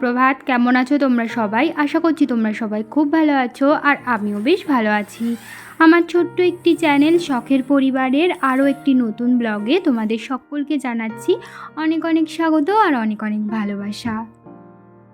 সুপ্রভাত, কেমন আছো তোমরা সবাই? আশা করছি তোমরা সবাই খুব ভালো আছো আর আমিও বেশ ভালো আছি। আমার ছোট্ট একটি চ্যানেল শখের পরিবারের আরও একটি নতুন ব্লগে তোমাদের সকলকে জানাচ্ছি অনেক অনেক স্বাগত আর অনেক অনেক ভালোবাসা।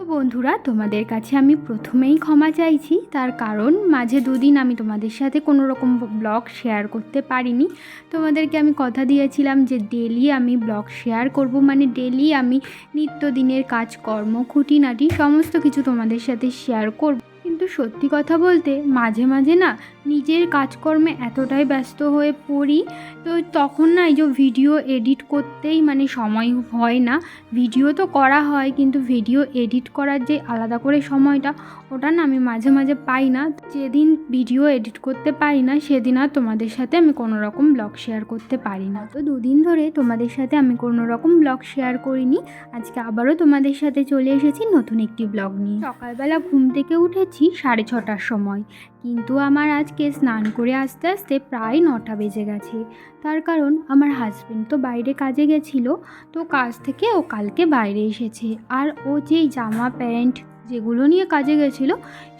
বন্ধুরা, তোমাদের কাছে আমি প্রথমেই ক্ষমা চাইছি। তার কারণ, মাঝে দুদিন আমি তোমাদের সাথে কোনো রকম ব্লগ শেয়ার করতে পারিনি। তোমাদেরকে আমি কথা দিয়েছিলাম যে ডেলি আমি ব্লগ শেয়ার করব। মানে ডেলি আমি নিত্যদিনের কাজকর্ম খুঁটিনাটি, সমস্ত কিছু তোমাদের সাথে শেয়ার করব। কিন্তু সত্যি কথা বলতে, মাঝে মাঝে না নিজের কাজকর্মে এতটাই ব্যস্ত হয়ে পড়ি, তো তখন না এই যে ভিডিও এডিট করতেই মানে সময় হয় না। ভিডিও তো করা হয়, কিন্তু ভিডিও এডিট করার যে আলাদা করে সময়টা, ওটা না আমি মাঝে মাঝে পাই না। যেদিন ভিডিও এডিট করতে পারি না, সেদিন আর তোমাদের সাথে আমি কোনো রকম ব্লগ শেয়ার করতে পারি না। তো দুদিন ধরে তোমাদের সাথে আমি কোনো রকম ব্লগ শেয়ার করিনি। আজকে আবারও তোমাদের সাথে চলে এসেছি নতুন একটি ব্লগ নিয়ে। সকালবেলা ঘুম থেকে উঠেছি সাড়ে ছটার সময়। কিন্তু আমার আজকে স্নান করে আস্তে আস্তে প্রায় নটা বেজে গেছে। তার কারণ আমার হাজবেন্ড তো বাইরে কাজে গেছিল, তো কাজ থেকে ও কালকে বাইরে এসেছে। আর ও যেই জামা, প্যান্ট যেগুলো নিয়ে কাজে গেছিল,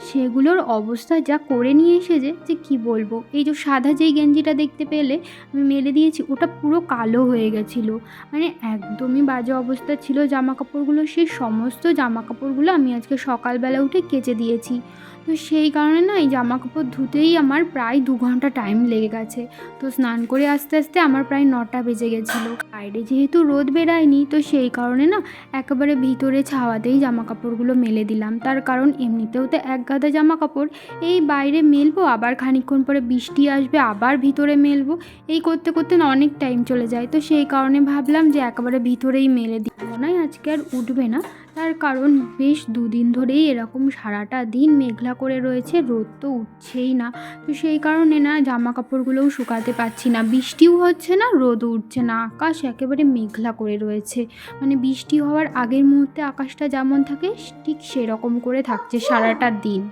সেগুলোর অবস্থা যা করে নিয়ে এসেছে যে কি বলব? এই যে সাদা যেই গেঞ্জিটা দেখতে পেলে, আমি মেলে দিয়েছি, ওটা পুরো কালো হয়ে গেছিল। মানে একদমই বাজে অবস্থা ছিল জামা কাপড়গুলো সেই সমস্ত জামা কাপড়গুলো আমি আজকে সকালবেলা উঠে কেচে দিয়েছি। তো সেই কারণে না এই জামা কাপড় ধুতেই আমার প্রায় দু ঘণ্টা টাইম লেগে গেছে। তো স্নান করে আস্তে আস্তে আমার প্রায় নটা বেজে গেছিল। বাইরে যেহেতু রোদ বেরায়নি তো সেই কারণে না একেবারে ভিতরে ছাওয়াতেই জামা কাপড়গুলো মেলে দিলাম। তার কারণ এমনিতেও তো এক গাদা জামা কাপড় এই বাইরে মেলবো, আবার খানিকক্ষণ পরে বৃষ্টি আসবে, আবার ভিতরে মেলবো, এই করতে করতে না অনেক টাইম চলে যায়। তো সেই কারণে ভাবলাম যে একেবারে ভিতরেই মেলে দিই। মনে হয় আজকে আর উঠবে না। তার কারণ বেশ দুদিন ধরেই এরকম সারাটা দিন মেঘলা করে রয়েছে, রোদ তো উঠছেই না। তো সেই কারণে না জামা কাপড়গুলোও শুকাতে পারছি না। বৃষ্টিও হচ্ছে না, রোদও উঠছে না, আকাশ একেবারে মেঘলা করে রয়েছে। মানে বৃষ্টি হওয়ার আগের মুহূর্তে আকাশটা যেমন থাকে, ঠিক সেরকম করে থাকছে সারাটা দিন।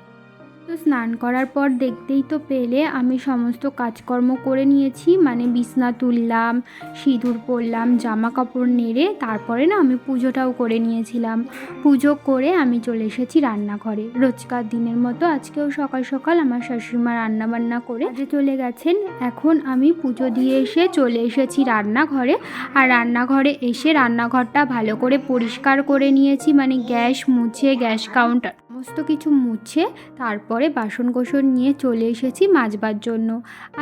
তো স্নান করার পর দেখতেই তো পেলে আমি সমস্ত কাজকর্ম করে নিয়েছি। মানে বিছনা তুললাম, সিঁদুর পরলাম জামা কাপড় নেড়ে তারপরে না আমি পুজোটাও করে নিয়েছিলাম। পুজো করে আমি চলে এসেছি রান্নাঘরে। রোজকার দিনের মতো আজকেও সকাল সকাল আমার শাশুড়িমা রান্না বান্না করে কাজে চলে গেছেন। এখন আমি পুজো দিয়ে এসে চলে এসেছি রান্নাঘরে। আর রান্নাঘরে এসে রান্নাঘরটা ভালো করে পরিষ্কার করে নিয়েছি। মানে গ্যাস মুছে, গ্যাস কাউন্টার সমস্ত কিছু মুছে তারপরে বাসন কোসন নিয়ে চলে এসেছি মাজবার জন্য।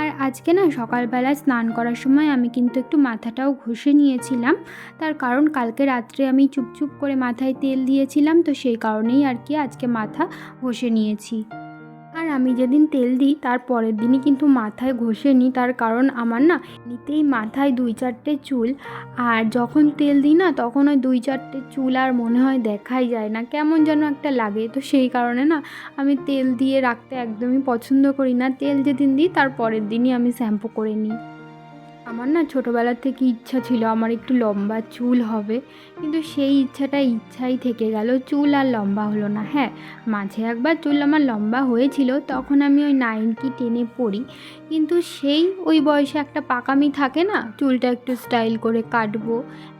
আর আজকে না সকালবেলা স্নান করার সময় আমি কিন্তু একটু মাথাটাও ঘষে নিয়েছিলাম। তার কারণ কালকে রাত্রে আমি চুপচুপ করে মাথায় তেল দিয়েছিলাম, তো সেই কারণেই আর কি আজকে মাথা ঘষে নিয়েছি। আমি যেদিন তেল দিই, তার পরের দিনই কিন্তু মাথায় ঘষে নিই। তার কারণ আমার না নিতেই মাথায় দুই চারটে চুল। আর যখন তেল দিই না, তখন ওই দুই চারটে চুল আর মনে হয় দেখাই যায় না। কেমন যেন একটা লাগে। তো সেই কারণে না আমি তেল দিয়ে রাখতে একদমই পছন্দ করি না। তেল যেদিন দিই, তার পরের দিনই আমি শ্যাম্পু করে নিই। আমার না ছোটোবেলার থেকে ইচ্ছা ছিল আমার একটু লম্বা চুল হবে, কিন্তু সেই ইচ্ছাটা ইচ্ছাই থেকে গেল। চুল আর লম্বা হলো না হ্যাঁ মাঝে একবার চুল আমার লম্বা হয়েছিল, তখন আমি ওই নাইন কি টেনে পড়ি। কিন্তু সেই ওই বয়সে একটা পাকামি থাকে না, চুলটা একটু স্টাইল করে কাটবো,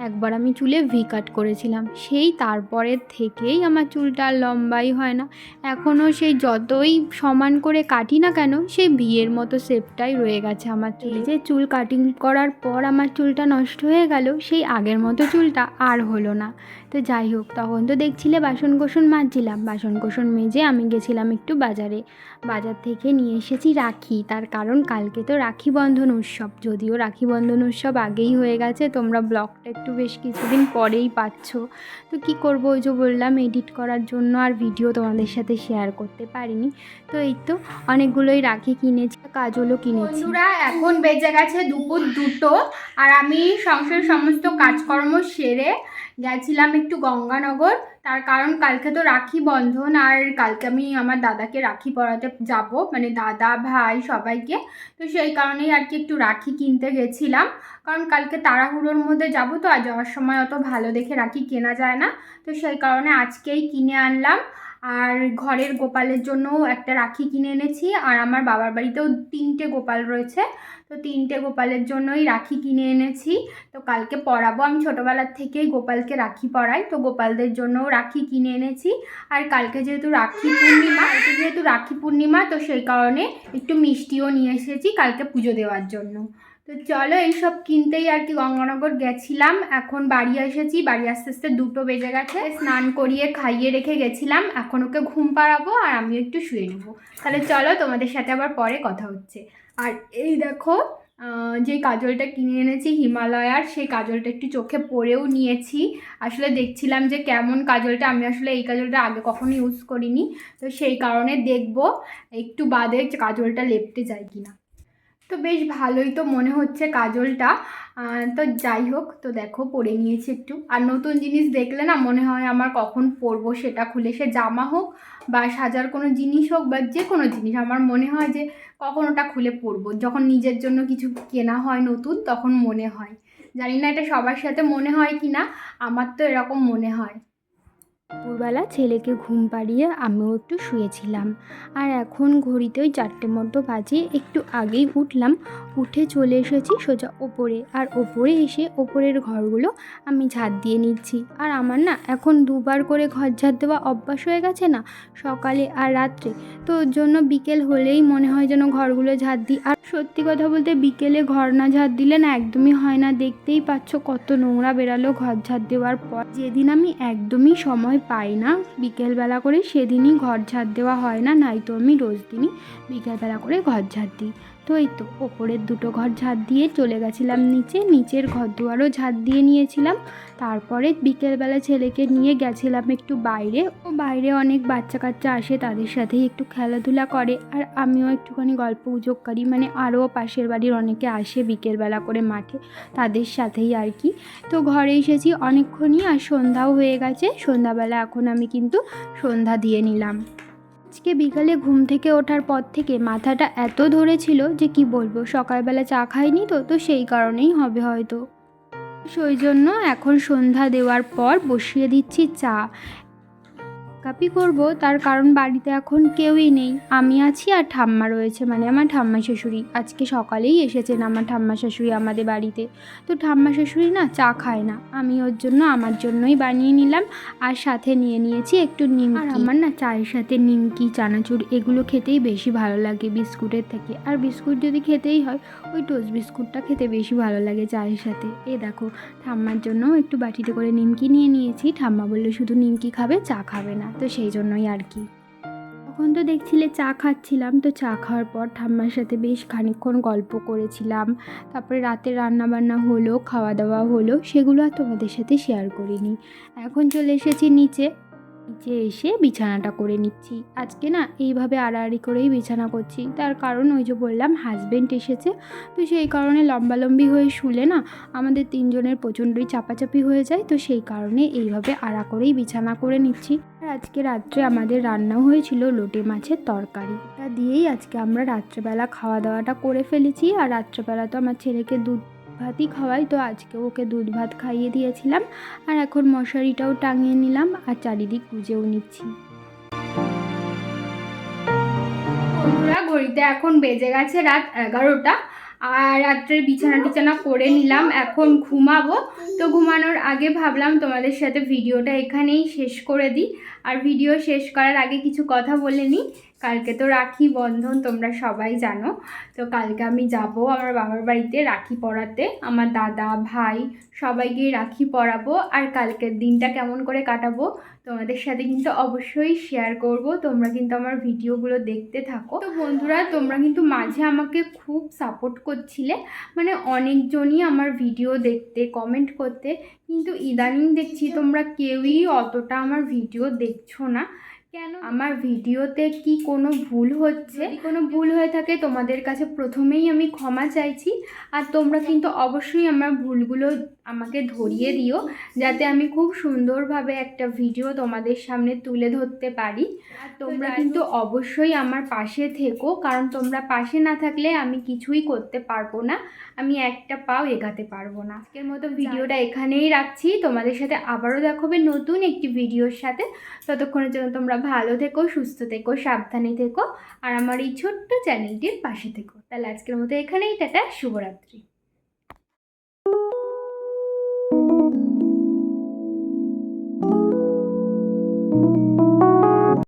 একবার আমি চুলে ভি কাট করেছিলাম। সেই তারপরের থেকেই আমার চুলটা আর লম্বাই হয় না। এখনও সেই যতই সমান করে কাটি না কেন, সেই বিয়ের মতো শেপটাই রয়ে গেছে আমার চুলে। যে চুল কাটিং করার পর আমার চুলটা নষ্ট হয়ে গেল, সেই আগের মতো চুলটা আর হলো না। তো যাই হোক, তখন তো দেখছিলে বাসন কোসন মাজছিলাম। বাসন কোসন মেজে আমি গেছিলাম একটু বাজারে। বাজার থেকে নিয়ে এসেছি রাখি। তার কারণ কালকে তো রাখি বন্ধন উৎসব। যদিও রাখি বন্ধন উৎসব আগেই হয়ে গেছে, তোমরা ব্লগটা একটু বেশ কিছুদিন পরেই পাচ্ছ। তো কি করব, ওই যে বললাম, এডিট করার জন্য আর ভিডিও তোমাদের সাথে শেয়ার করতে পারিনি। তো এই তো, অনেকগুলোই রাখি কিনেছি, কাজলও কিনেছি। এখন বেজে গেছে দুপুর দুটো। আর আমি সংসারের সমস্ত কাজকর্ম সেরে গেছিলাম একটু গঙ্গানগর। তার কারণ কালকে তো রাখি বন্ধন, আর কালকে আমি আমার দাদাকে রাখি পরাতে যাব মানে দাদা, ভাই সবাইকে। তো সেই কারণেই আর কি একটু রাখি কিনতে গেছিলাম। কারণ কালকে তাড়াহুড়োর মধ্যে যাব তো, আর যাওয়ার সময় অত ভালো দেখে রাখি কেনা যায় না। তো সেই কারণে আজকেই কিনে আনলাম। আর ঘরের গোপালের জন্যও একটা রাখি কিনে এনেছি, আর আমার বাবার বাড়িতেও তিনটে গোপাল রয়েছে। তো তিনটে গোপালের জন্যই রাখি কিনে এনেছি। তো কালকে পরাবো, আমি ছোটোবেলার থেকেই গোপালকে রাখি পরাই, তো গোপালদের জন্যও রাখি কিনে এনেছি। আর কালকে যেহেতু রাখি পূর্ণিমা, কালকে যেহেতু রাখি পূর্ণিমা, তো সেই কারণে একটু মিষ্টিও নিয়ে এসেছি কালকে পুজো দেওয়ার জন্য। তো চলো এইসব কিনতেই আর কি গঙ্গানগর গেছিলাম। এখন বাড়ি এসেছি, বাড়ি আস্তে আস্তে দুটো বেজে গেছে। স্নান করিয়ে খাইয়ে রেখে গেছিলাম। এখন ওকে ঘুম পাড়াবো আর আমিও একটু শুয়ে নেব। তাহলে চলো তোমাদের সাথে আবার পরে কথা হচ্ছে। আর এই দেখো যে কাজলটা কিনে এনেছি হিমালয়ার, সেই কাজলটা একটু চোখে পরেও নিয়েছি। আসলে দেখছিলাম যে কেমন কাজলটা, আমি আসলে এই কাজলটা আগে কখনো ইউজ করিনি। তো সেই কারণে দেখব, একটু বাদে কাজলটা লেপটে যায় কিনা। তো বেশ ভালোই তো মনে হচ্ছে কাজলটা। তো যাই হোক, তো দেখো পরে নিয়েছি একটু। আর নতুন জিনিস দেখলে না মনে হয় আমার কখন পরবো সেটা খুলে। সে জামা হোক বা সাজার কোনো জিনিস হোক বা যে কোনো জিনিস, আমার মনে হয় যে কখন ওটা খুলে পরবো। যখন নিজের জন্য কিছু কেনা হয় নতুন, তখন মনে হয়। জানি না এটা সবার সাথে মনে হয় কি না আমার তো এরকম মনে হয়। দুপুরবেলা ছেলেকে ঘুম পাড়িয়ে আমিও একটু শুয়েছিলাম। আর এখন ঘড়িতে ওই চারটে মতো বাজে, একটু আগেই উঠলাম। উঠে চলে এসেছি সোজা ওপরে। আর ওপরে এসে ওপরের ঘরগুলো আমি ঝাড় দিয়ে নিচ্ছি। আর আমার না এখন দুবার করে ঘর ঝাড় দেওয়া অভ্যাস হয়ে গেছে না, সকালে আর রাত্রে। তো ওর জন্য বিকেল হলেই মনে হয় যেন ঘরগুলো ঝাড় দিই। আর সত্যি কথা বলতে বিকেলে ঘর না ঝাড় দিলে না একদমই হয় না। দেখতেই পাচ্ছ কত নোংরা বেরালো ঘর ঝাড় দেওয়ার পর। যেদিন আমি একদমই সময় পাই না। বিকেলবেলা করে সেদিনই ঘর ঝাড় দেওয়া হয় না, নাই তো আমি রোজ দিনই বিকেলবেলা করে ঘর ঝাড় দিই। তো এই তো, ওপরের দুটো ঘর ঝাড় দিয়ে চলে গেছিলাম নিচে, নিচের ঘর দুয়ারও ঝাড় দিয়ে নিয়েছিলাম। তারপরে বিকেলবেলা ছেলেকে নিয়ে গেছিলাম একটু বাইরে। ও বাইরে অনেক বাচ্চা কাচ্চা আসে, তাদের সাথেই একটু খেলাধুলা করে। আর আমিও একটুখানি গল্প উজোগ করি মানে আরও পাশের বাড়ির অনেকে আসে বিকেলবেলা করে মাঠে, তাদের সাথেই আর কি। তো ঘরে এসেছি অনেকক্ষণই আর সন্ধ্যাও হয়ে গেছে, সন্ধ্যাবেলা এখন আমি কিন্তু সন্ধ্যা দিয়ে নিলাম। আজকে বিকালে ঘুম থেকে ওঠার পর থেকে মাথাটা এত ধরেছিল যে কি বলব, সকালবেলা চা খাইনি তো তো সেই কারণেই হবে হয়তো। সেই জন্য এখন সন্ধ্যা দেওয়ার পর বসিয়ে দিচ্ছি চা। কাপি করব, তার কারণ বাড়িতে এখন কেউই নেই। আমি আছি আর ঠাম্মা রয়েছে মানে আমার ঠাম্মা শাশুড়ি। আজকে সকালেই এসেছেন আমার ঠাম্মা শাশুড়ি আমাদের বাড়িতে। তো ঠাম্মা শাশুড়ি না চা খায় না। আমি ওর জন্য আমার জন্যই বানিয়ে নিলাম আর সাথে নিয়ে নিয়েছি একটু নিমকি। আর আমার না চায়ের সাথে নিমকি, চানাচুর এগুলো খেতেই বেশি ভালো লাগে বিস্কুটের থেকে। আর বিস্কুট যদি খেতেই হয়, ওই টোস্ট বিস্কুটটা খেতে বেশি ভালো লাগে চায়ের সাথে। এ দেখো, ঠাম্মার জন্য একটু বাটিতে করে নিমকি নিয়ে নিয়েছি। ঠাম্মা বলল, শুধু নিমকি খাবে, চা খাবে না। তো সেই জন্যই আর কি। তখন তো দেখছিলে চা খাচ্ছিলাম, তো চা খাওয়ার পর ঠাম্মার সাথে বেশ খানিকক্ষণ গল্প করেছিলাম। তারপরে রাতে রান্নাবান্না হলো, খাওয়া দাওয়া হলো, সেগুলো আর তোমাদের সাথে শেয়ার করিনি। এখন চলে এসেছি নিচে। নিচে এসে বিছানাটা করে নিচ্ছি। আজকে না এইভাবে আড়াআড়ি করেই বিছানা করছি। তার কারণ ওই যে বললাম হাজবেন্ড এসেছে। তো সেই কারণে লম্বালম্বি হয়ে শুলে না আমাদের তিনজনের প্রচণ্ডই চাপাচাপি হয়ে যায়। তো সেই কারণে এইভাবে আড়া করেই বিছানা করে নিচ্ছি। আর আজকে রাত্রে আমাদের রান্নাও হয়েছিল লোটে মাছের তরকারি। তা দিয়েই আজকে আমরা রাত্রেবেলা খাওয়া দাওয়াটা করে ফেলেছি। আর রাত্রেবেলা তো আমার ছেলেকে দুধ ভাতই খাওয়াই। তো আজকে ওকে দুধ ভাত খাইয়ে দিয়েছিলাম। আর এখন মশারিটাও টাঙিয়ে নিলাম আর চারিদিক গুজেও নিচ্ছি। বন্ধুরা, ঘড়িতে এখন বেজে গেছে রাত এগারোটা। আর রাত্রে বিছানা টিছানা করে নিলাম, এখন ঘুমাবো। তো ঘুমানোর আগে ভাবলাম তোমাদের সাথে ভিডিওটা এখানেই শেষ করে দিই। আর ভিডিও শেষ করার আগে কিছু কথা বলে নিই। কালকে তো রাখি বন্ধন, তোমরা সবাই জানো। তো কালকে আমি যাব আমার বাবার বাড়িতে রাখি পরাতে। আমার দাদা, ভাই সবাইকে রাখি পরাবো। আর কালকের দিনটা কেমন করে কাটাবো, তোমাদের সাথে কিন্তু অবশ্যই শেয়ার করব। তোমরা কিন্তু আমার ভিডিওগুলো দেখতে থাকো। তো বন্ধুরা, তোমরা কিন্তু মাঝে আমাকে খুব সাপোর্ট করছিলে। মানে অনেকজনই আমার ভিডিও দেখতে কমেন্ট করতে। কিন্তু ইদানিং দেখছি তোমরা কেউই অতটা আমার ভিডিও দেখছ না। কেন আমার ভিডিওতে কি কোনো ভুল হচ্ছে? কোনো ভুল হয়ে থাকে তোমাদের কাছে প্রথমেই আমি ক্ষমা চাইছি। আর তোমরা কিন্তু অবশ্যই আমার ভুলগুলো আমাকে ধরিয়ে দিও যাতে আমি খুব সুন্দরভাবে একটা ভিডিও তোমাদের সামনে তুলে ধরতে পারি। আর তোমরা কিন্তু অবশ্যই আমার পাশে থেকো কারণ তোমরা পাশে না থাকলে আমি কিছুই করতে পারব না। আমি একটা পাও এগাতে পারব না। আজকের মতো ভিডিওটা এখানেই রাখছি। তোমাদের সাথে আবারও দেখাবে নতুন একটি ভিডিওর সাথে। ততক্ষণের জন্য তোমরা ভালো থেকো সুস্থ থেকো সাবধানে থেকো আর আমার এই ছোট্ট চ্যানেলটির পাশে থেকো। তাহলে আজকের মতো এখানেই টাটা শুভরাত্রি।